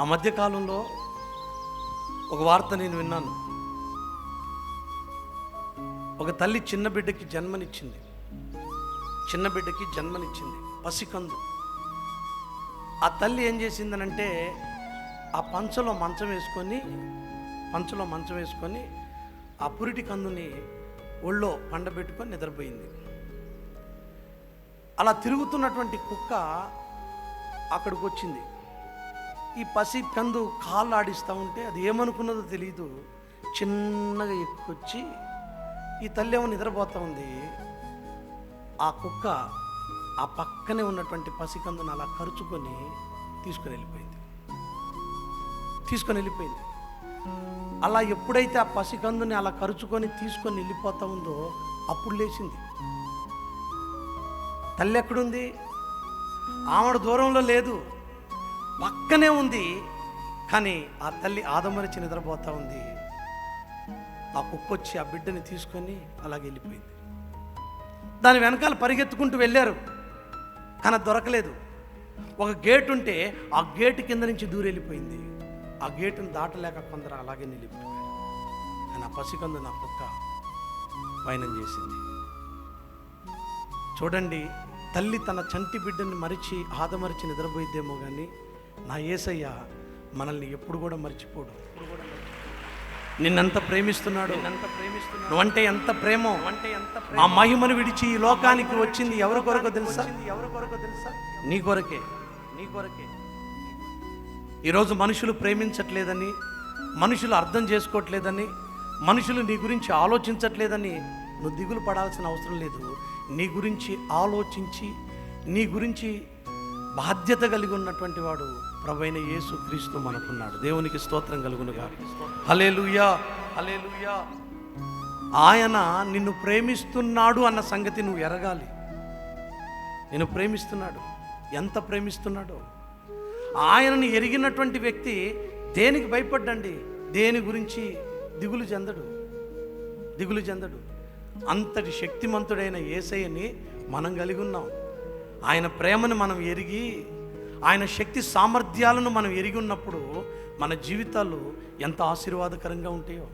ఆ మధ్యకాలంలో ఒక వార్త నేను విన్నాను. ఒక తల్లి చిన్న బిడ్డకి జన్మనిచ్చింది. చిన్న బిడ్డకి జన్మనిచ్చింది. పసికందు. ఆ తల్లి ఏం చేసిందనంటే ఆ పంచలో మంచం వేసుకొని పంచలో మంచం వేసుకొని ఆ పురిటి కందుని ఒళ్ళో పండబెట్టుకొని నిద్రపోయింది. అలా తిరుగుతున్నటువంటి కుక్క అక్కడికి వచ్చింది ఈ పసి కందు కాళ్ళు ఆడిస్తూ ఉంటే అది ఏమనుకున్నదో తెలియదు చిన్నగా ఎక్కువచ్చి ఈ తల్లి ఏమో నిద్రపోతూ ఉంది. ఆ కుక్క ఆ పక్కనే ఉన్నటువంటి పసికందును అలా కరుచుకొని తీసుకొని వెళ్ళిపోయింది తీసుకొని వెళ్ళిపోయింది అలా ఎప్పుడైతే ఆ పసికందుని అలా కరుచుకొని తీసుకొని వెళ్ళిపోతా ఉందో అప్పుడు లేచింది. తల్లి ఎక్కడుంది? ఆవిడ దూరంలో లేదు. పక్కనే ఉంది కానీ ఆ తల్లి ఆదమరిచి నిద్రపోతా ఉంది. ఆ కుక్క వచ్చి ఆ బిడ్డని తీసుకొని అలాగే వెళ్ళిపోయింది. దాని వెనకాల పరిగెత్తుకుంటూ వెళ్ళారు కానీ దొరకలేదు. ఒక గేట్ ఉంటే ఆ గేటు కింద నుంచి దూరం వెళ్ళిపోయింది. ఆ గేటును దాటలేక కొందరు అలాగే నిలిపిపోయారు కానీ ఆ పసికందు నా కుక్క వైనం చేసింది. చూడండి తల్లి తన చంటి బిడ్డని మరిచి ఆదమరిచి నిద్రపోయిద్దేమో కానీ నా ఏసయ్య మనల్ని ఎప్పుడు కూడా మర్చిపోడు. నిన్నంత ప్రేమిస్తున్నాడు. నిన్నంత ప్రేమిస్తున్నాడు నువ్వంటే ఎంత ప్రేమో. అంటే ఎంత ఆ మహిమను విడిచి ఈ లోకానికి వచ్చింది ఎవరి కొరకు తెలుసా? ఎవరి కొరకు తెలుసా నీ కొరకే. నీ కొరకే ఈరోజు మనుషులు ప్రేమించట్లేదని మనుషులు అర్థం చేసుకోవట్లేదని మనుషులు నీ గురించి ఆలోచించట్లేదని నువ్వు దిగులు పడాల్సిన అవసరం లేదు. నీ గురించి ఆలోచించి నీ గురించి బాధ్యత కలిగి ఉన్నటువంటి వాడు ప్రభైన యేసు క్రీస్తు మనకున్నాడు. దేవునికి స్తోత్రం కలుగునుగా హలేలుయా హలేలుయా ఆయన నిన్ను ప్రేమిస్తున్నాడు అన్న సంగతి నువ్వు ఎరగాలి. నేను ప్రేమిస్తున్నాడు. ఎంత ప్రేమిస్తున్నాడో. ఆయనని ఎరిగినటువంటి వ్యక్తి దేనికి భయపడ్డండి? దేని గురించి? దిగులు చెందడు. దిగులు చెందడు. అంతటి శక్తిమంతుడైన ఏసయ్యని మనం కలిగి ఉన్నాం. ఆయన ప్రేమను మనం ఎరిగి ఆయన శక్తి సామర్థ్యాలను మనం ఎరిగి ఉన్నప్పుడు మన జీవితాలు ఎంత ఆశీర్వాదకరంగా ఉంటాయో.